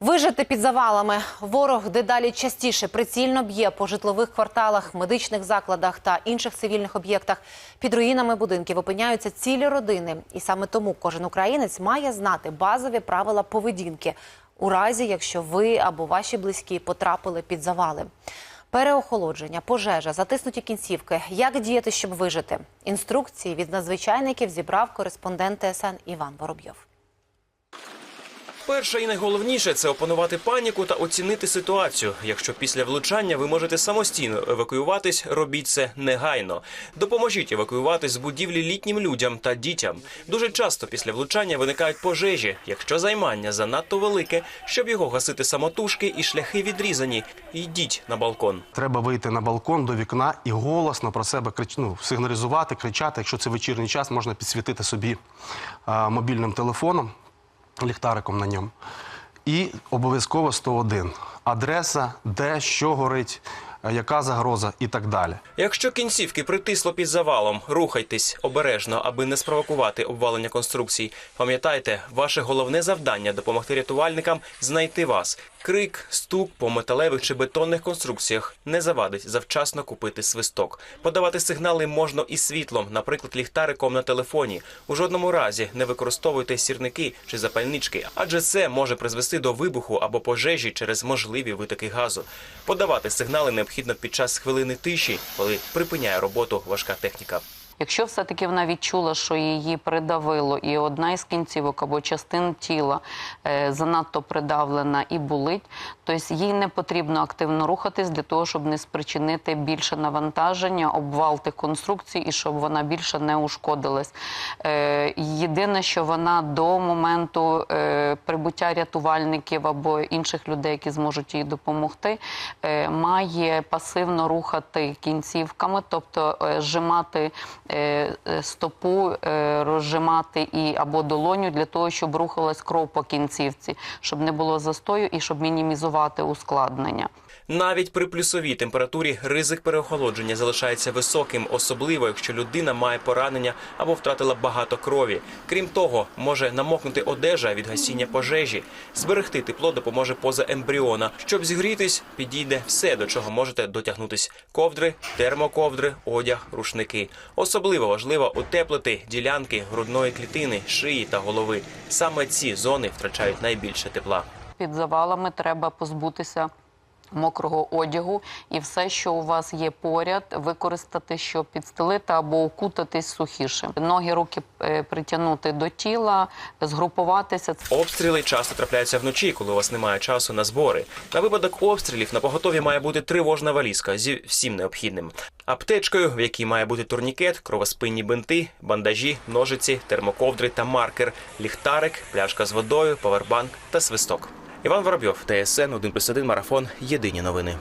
Вижити під завалами. Ворог дедалі частіше прицільно б'є по житлових кварталах, медичних закладах та інших цивільних об'єктах. Під руїнами будинків опиняються цілі родини. І саме тому кожен українець має знати базові правила поведінки у разі, якщо ви або ваші близькі потрапили під завали. Переохолодження, пожежа, затиснуті кінцівки. Як діяти, щоб вижити? Інструкції від надзвичайників зібрав кореспондент ТСН Іван Воробйов. Перше і найголовніше це опанувати паніку та оцінити ситуацію. Якщо після влучання ви можете самостійно евакуюватись, робіть це негайно. Допоможіть евакуюватись з будівлі літнім людям та дітям. Дуже часто після влучання виникають пожежі. Якщо займання занадто велике, щоб його гасити самотужки і шляхи відрізані, йдіть на балкон. Треба вийти на балкон до вікна і голосно про себе крич... ну, сигналізувати, кричати. Якщо це вечірній час, можна підсвітити собі мобільним телефоном, ліхтариком на ньому. І обов'язково 101. Адреса, де, що горить, е, яка загроза і так далі. Якщо кінцівки притисло під завалом, рухайтесь обережно, аби не спровокувати обвалення конструкцій. Пам'ятайте, ваше головне завдання допомогти рятувальникам знайти вас. Крик, стук по металевих чи бетонних конструкціях не завадить завчасно купити свисток. Подавати сигнали можна і світлом, наприклад, ліхтариком на телефоні. У жодному разі не використовуйте сірники чи запальнички, адже це може призвести до вибуху або пожежі через можливі витоки газу. Подавати сигнали необхідно під час хвилини тиші, коли припиняє роботу важка техніка. Якщо все-таки вона відчула, що її придавило, і одна із кінцівок або частин тіла е, занадто придавлена і болить, то їй не потрібно активно рухатись для того, щоб не спричинити більше навантаження, обвал тих конструкцій і щоб вона більше не ушкодилась. Е, єдине, що вона до моменту е, прибуття рятувальників або інших людей, які зможуть їй допомогти, має пасивно рухати кінцівками, тобто зжимати стопу, е, розжимати і або долоню для того, щоб рухалась кров по кінцівці, щоб не було застою і щоб мінімізувати ускладнення. Навіть при плюсовій температурі ризик переохолодження залишається високим, особливо якщо людина має поранення або втратила багато крові. Крім того, може намокнути одежа від гасіння пожежі. Зберегти тепло допоможе поза ембріона. Щоб зігрітись, підійде все, до чого можете дотягнутись: ковдри, термоковдри, одяг, рушники. Особливо важливо утеплити ділянки грудної клітини, шиї та голови. Саме ці зони втрачають найбільше тепла. Під завалами треба позбутися. Мокрого одягу і все, що у вас є поряд, використати, щоб підстелити або укутатись сухіше. Ноги, руки е, притягнути до тіла, згрупуватися. Обстріли часто трапляються вночі, коли у вас немає часу на збори. На випадок обстрілів на поготові має бути тривожна валізка зі всім необхідним. Аптечкою, в якій має бути турнікет, кровоспинні бинти, бандажі, ножиці, термоковдри та маркер, ліхтарик, пляшка з водою, павербанк та свисток. Іван Воробйов, ТСН 1+,1 марафон. Єдині новини.